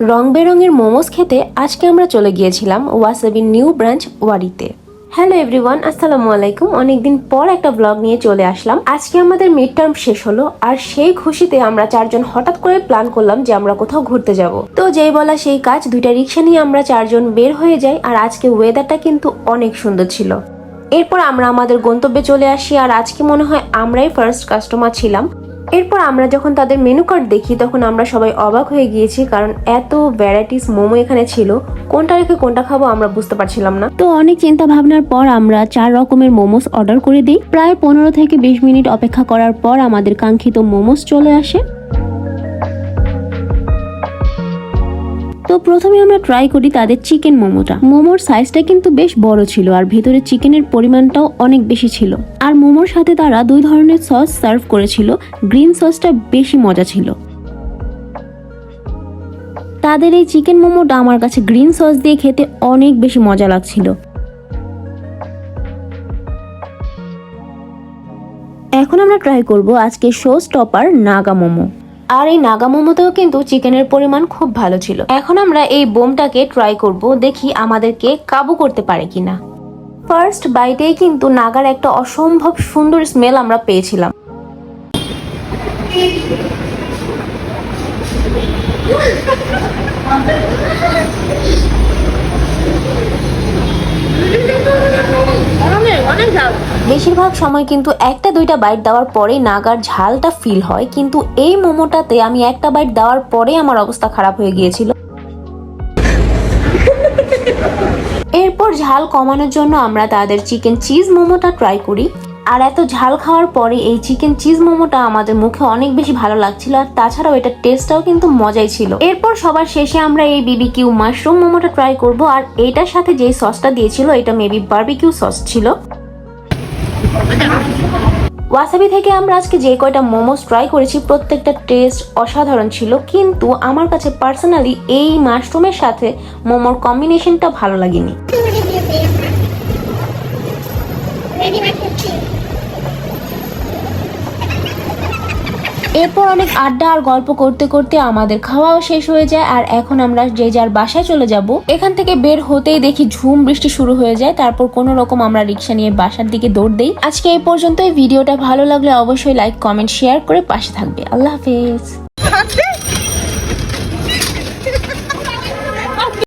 রং বেরঙের মোমোস খেতে আজকে আমরা চলে গিয়েছিলাম ওয়াসাবির নিউ ব্রাঞ্চ ওয়ারিতে। হ্যালো এভরিওয়ান, আসসালামু আলাইকুম। অনেকদিন পর একটা ব্লগ নিয়ে চলে আসলাম। আজকে আমাদের মিড টার্ম শেষ হলো আর সেই খুশিতে আমরা চারজন হঠাৎ করে প্ল্যান করলাম যে আমরা কোথাও ঘুরতে যাব। তো যেই বলা সেই কাজ, দুইটা রিক্সা নিয়ে আমরা চারজন বের হয়ে যাই আর আজকে ওয়েদারটা কিন্তু অনেক সুন্দর ছিল। এরপর আমরা আমাদের গন্তব্যে চলে আসি আর আজকে মনে হয় আমরাই ফার্স্ট কাস্টমার ছিলাম। এরপর আমরা যখন তাদের মেনু কার্ড দেখি, তখন আমরা সবাই অবাক হয়ে গিয়েছি, কারণ এত ভ্যারাইটিস মোমো এখানে ছিল। কোনটা রেখে কোনটা খাব আমরা বুঝতে পারছিলাম না। তো অনেক চিন্তা ভাবনার পর আমরা চার রকমের মোমোস অর্ডার করে দিই। প্রায় পনেরো থেকে বিশ মিনিট অপেক্ষা করার পর আমাদের কাঙ্ক্ষিত মোমোস চলে আসে। তো প্রথমে আমরা ট্রাই করি তাদের চিকেন মোমোটা। মোমোর সাইজটা কিন্তু বেশ বড় ছিল আর ভেতরে চিকেনের পরিমাণটাও অনেক বেশি ছিল। আর মোমোর সাথে তারা দুই ধরনের সস সার্ভ করেছিল। গ্রিন সসটা বেশি মজা ছিল। তাদের এই চিকেন মোমোটা আমার কাছে গ্রিন সস দিয়ে খেতে অনেক বেশি মজা লাগছিল। এখন আমরা ট্রাই করব আজকে শো স্টপার নাগা মোমো। আর এই নাগা মোমোতেও কিন্তু চিকেনের পরিমাণ খুব ভালো ছিল। এখন আমরা এই বোমটাকে ট্রাই করব, দেখি আমাদেরকে কাবু করতে পারে কিনা। ফার্স্ট বাইটেই কিন্তু নাগার একটা অসম্ভব সুন্দর স্মেল আমরা পেয়েছিলাম। বেশিরভাগ সময় কিন্তু একটা, দুইটা বাইট দেওয়ার পরেই নাগার ঝালটা ফিল হয়। কিন্তু এই মোমোটাতে আমি একটা বাইট দেওয়ার পরেই আমার অবস্থা খারাপ হয়ে গিয়েছিল। এরপর ঝাল কমানোর জন্য আমরা তাদের চিকেন চিজ মোমোটা ট্রাই করি। আর এত ঝাল খাওয়ার পরে এই চিকেন চিজ মোমোটা আমাদের মুখে অনেক বেশি ভালো লাগছিল আর তাছাড়াও এটার টেস্টটাও কিন্তু মজাই ছিল। এরপর সবার শেষে আমরা এই বিবিকিউ মাশরুম মোমোটা ট্রাই করব। আর এটার সাথে যে সসটা দিয়েছিল, এটা মেবি বার্বিকিউ সস ছিল। ওয়াসাবি থেকে আমরা আজকে যে কয়টা মোমোস ট্রাই করেছি, প্রত্যেকটা টেস্ট অসাধারণ ছিল, কিন্তু আমার কাছে পার্সোনালি এই মাশরুমের সাথে মোমোর কম্বিনেশনটা ভালো লাগেনি। এরপর অনেক আড্ডা আর গল্প করতে করতে আমাদের খাওয়াও শেষ হয়ে যায়, আর এখন আমরা যে যার বাসায় চলে যাব, এখান থেকে বের হতেই দেখি ঝুম বৃষ্টি শুরু হয়ে যায়, তারপর কোনো রকম আমরা রিক্সা নিয়ে বাসার দিকে দৌড় দেই। আজকে এই পর্যন্ত ভিডিওটা ভালো লাগলে অবশ্যই লাইক কমেন্ট শেয়ার করে পাশে থাকবে। আল্লাহ হাফেজ।